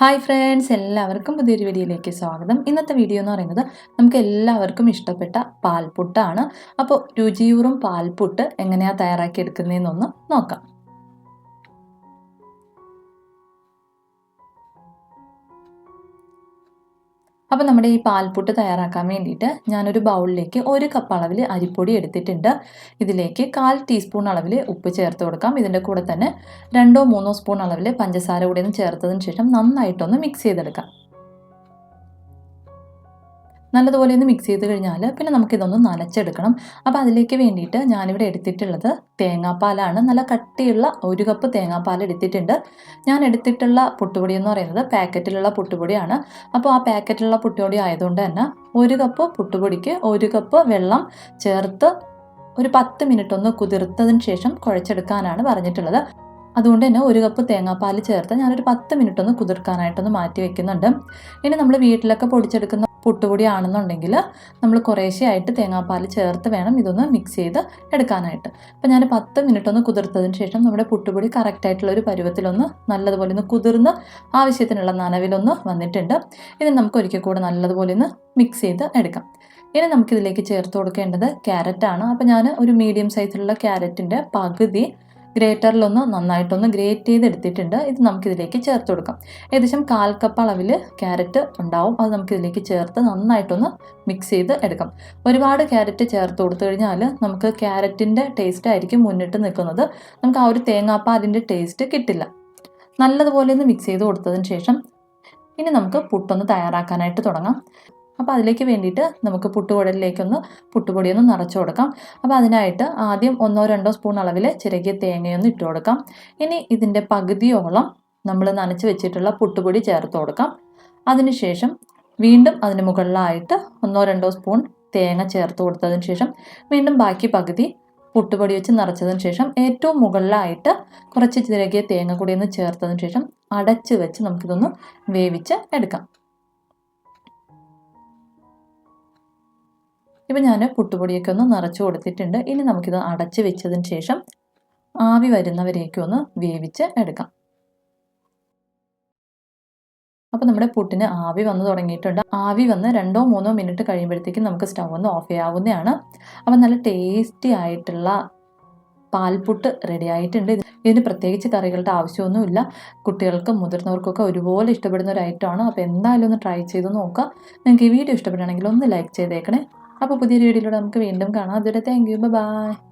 Hi friends എല്ലാവർക്കും പുതിയൊരു വീഡിയോയിലേക്ക് സ്വാഗതം. ഇന്നത്തെ വീഡിയോ എന്ന് പറയുന്നത് നമുക്ക് എല്ലാവർക്കും ഇഷ്ടപ്പെട്ട പാൽപുട്ടാണ്. അപ്പോൾ രുചിയൂറും പാൽപുട്ട് എങ്ങനെയാണ് തയ്യാറാക്കി എടുക്കുന്നതെന്നൊന്ന് നോക്കാം. അപ്പോൾ നമ്മുടെ ഈ പാൽപുട്ട് തയ്യാറാക്കാൻ വേണ്ടിയിട്ട് ഞാനൊരു ബൗളിലേക്ക് ഒരു കപ്പ് അളവിൽ അരിപ്പൊടി എടുത്തിട്ടുണ്ട്. ഇതിലേക്ക് കാൽ ടീസ്പൂൺ അളവിൽ ഉപ്പ് ചേർത്ത് കൊടുക്കാം. ഇതിന്റെ കൂടെ തന്നെ രണ്ടോ മൂന്നോ സ്പൂൺ അളവിൽ പഞ്ചസാര കൂടി ഒന്ന് ചേർത്തതിന് ശേഷം നന്നായിട്ടൊന്ന് മിക്സ് ചെയ്തെടുക്കാം. നല്ലതുപോലെ ഒന്ന് മിക്സ് ചെയ്ത് കഴിഞ്ഞാൽ പിന്നെ നമുക്കിതൊന്ന് നനച്ചെടുക്കണം. അപ്പോൾ അതിലേക്ക് വേണ്ടിയിട്ട് ഞാനിവിടെ എടുത്തിട്ടുള്ളത് തേങ്ങാപ്പാലാണ്. നല്ല കട്ടിയുള്ള ഒരു കപ്പ് തേങ്ങാപ്പാൽ എടുത്തിട്ടുണ്ട്. ഞാൻ എടുത്തിട്ടുള്ള പുട്ടുപൊടി എന്ന് പറയുന്നത് പാക്കറ്റിലുള്ള പുട്ടുപൊടിയാണ്. അപ്പോൾ ആ പാക്കറ്റിലുള്ള പുട്ടുപൊടി ആയതുകൊണ്ട് തന്നെ ഒരു കപ്പ് പുട്ടുപൊടിക്ക് ഒരു കപ്പ് വെള്ളം ചേർത്ത് ഒരു പത്ത് മിനിറ്റ് ഒന്ന് കുതിർത്തതിന് ശേഷം കുഴച്ചെടുക്കാനാണ് പറഞ്ഞിട്ടുള്ളത്. അതുകൊണ്ട് തന്നെ ഒരു കപ്പ് തേങ്ങാപ്പാൽ ചേർത്ത് ഞാനൊരു പത്ത് മിനിറ്റ് ഒന്ന് കുതിർക്കാനായിട്ടൊന്ന് മാറ്റി വെക്കുന്നുണ്ട്. ഇനി നമ്മൾ വീട്ടിലൊക്കെ പൊടിച്ചെടുക്കുന്ന പുട്ടുപൊടി ആണെന്നുണ്ടെങ്കിൽ നമ്മൾ കുറേശ്ശെയായിട്ട് തേങ്ങാപ്പാൽ ചേർത്ത് വേണം ഇതൊന്ന് മിക്സ് ചെയ്ത് എടുക്കാനായിട്ട്. അപ്പോൾ ഞാൻ പത്ത് മിനിറ്റ് ഒന്ന് കുതിർത്തതിന് ശേഷം നമ്മുടെ പുട്ടുപൊടി കറക്റ്റായിട്ടുള്ള ഒരു പരുവത്തിലൊന്ന് നല്ലതുപോലെ ഒന്ന് കുതിർന്ന് ആവശ്യത്തിനുള്ള നനവിലൊന്ന് വന്നിട്ടുണ്ട്. ഇത് നമുക്ക് ഒരിക്കൽ കൂടെ നല്ലതുപോലെ ഒന്ന് മിക്സ് ചെയ്ത് എടുക്കാം. ഇനി നമുക്കിതിലേക്ക് ചേർത്ത് കൊടുക്കേണ്ടത് ക്യാരറ്റാണ്. അപ്പോൾ ഞാൻ ഒരു മീഡിയം സൈസിലുള്ള ക്യാരറ്റിന്റെ പകുതി ഗ്രേറ്ററിലൊന്ന് നന്നായിട്ടൊന്ന് ഗ്രേറ്റ് ചെയ്ത് എടുത്തിട്ടുണ്ട് ഇത് നമുക്കിതിലേക്ക് ചേർത്ത് കൊടുക്കാം. ഏകദേശം കാൽ കപ്പ് അളവിൽ ക്യാരറ്റ് ഉണ്ടാവും. അത് നമുക്കിതിലേക്ക് ചേർത്ത് നന്നായിട്ടൊന്ന് മിക്സ് ചെയ്ത് എടുക്കാം. ഒരുപാട് ക്യാരറ്റ് ചേർത്ത് കൊടുത്തു കഴിഞ്ഞാൽ നമുക്ക് ക്യാരറ്റിന്റെ ടേസ്റ്റ് ആയിരിക്കും മുന്നിട്ട് നിൽക്കുന്നത്. നമുക്ക് ആ ഒരു തേങ്ങാപ്പാലിന്റെ ടേസ്റ്റ് കിട്ടില്ല. നല്ലതുപോലെ ഒന്ന് മിക്സ് ചെയ്ത് കൊടുത്തതിന് ശേഷം ഇനി നമുക്ക് പുട്ടൊന്ന് തയ്യാറാക്കാനായിട്ട് തുടങ്ങാം. അപ്പോൾ അതിലേക്ക് വേണ്ടിയിട്ട് നമുക്ക് പുട്ടുകുടലിലേക്കൊന്ന് പുട്ടുപൊടിയൊന്ന് നിറച്ചു കൊടുക്കാം. അപ്പോൾ അതിനായിട്ട് ആദ്യം ഒന്നോ രണ്ടോ സ്പൂൺ അളവിൽ ചിരകിയ തേങ്ങയൊന്ന് ഇട്ട് കൊടുക്കാം. ഇനി ഇതിന്റെ പകുതിയോളം നമ്മൾ നനച്ച് വെച്ചിട്ടുള്ള പുട്ടുപൊടി ചേർത്ത് കൊടുക്കാം. അതിനുശേഷം വീണ്ടും അതിന് മുകളിലായിട്ട് ഒന്നോ രണ്ടോ സ്പൂൺ തേങ്ങ ചേർത്ത് കൊടുത്തതിന് ശേഷം വീണ്ടും ബാക്കി പകുതി പുട്ടുപൊടി വെച്ച് നിറച്ചതിന് ശേഷം ഏറ്റവും മുകളിലായിട്ട് കുറച്ച് ചിരകിയ തേങ്ങ കൂടി ഒന്ന് ചേർത്തതിന് ശേഷം അടച്ച് വെച്ച് നമുക്കിതൊന്ന് വേവിച്ച് എടുക്കാം. ഇപ്പം ഞാൻ പുട്ടുപൊടിയൊക്കെ ഒന്ന് നിറച്ച് കൊടുത്തിട്ടുണ്ട്. ഇനി നമുക്കിത് അടച്ച് വെച്ചതിന് ശേഷം ആവി വരുന്നവരേക്കും ഒന്ന് വേവിച്ച് എടുക്കാം. അപ്പോൾ നമ്മുടെ പുട്ടിന് ആവി വന്ന് തുടങ്ങിയിട്ടുണ്ട്. ആവി വന്ന് രണ്ടോ മൂന്നോ മിനിറ്റ് കഴിയുമ്പോഴത്തേക്കും നമുക്ക് സ്റ്റവ് ഒന്ന് ഓഫ് ചെയ്യാവുന്നതാണ്. അപ്പോൾ നല്ല ടേസ്റ്റി ആയിട്ടുള്ള പാൽപുട്ട് റെഡി ആയിട്ടുണ്ട്. ഇതിന് പ്രത്യേകിച്ച് കറികളുടെ ആവശ്യമൊന്നുമില്ല. കുട്ടികൾക്കും മുതിർന്നവർക്കൊക്കെ ഒരുപോലെ ഇഷ്ടപ്പെടുന്ന ഒരു ഐറ്റമാണ്. അപ്പോൾ എന്തായാലും ഒന്ന് ട്രൈ ചെയ്ത് നോക്കുക. നിങ്ങൾക്ക് ഈ വീഡിയോ ഇഷ്ടപ്പെടുകയാണെങ്കിൽ ഒന്ന് ലൈക്ക് ചെയ്തേക്കണേ. അപ്പോൾ പുതിയൊരു വീഡിയോയിലൂടെ നമുക്ക് വീണ്ടും കാണാം. അതുവരെ താങ്ക് യു ബൈ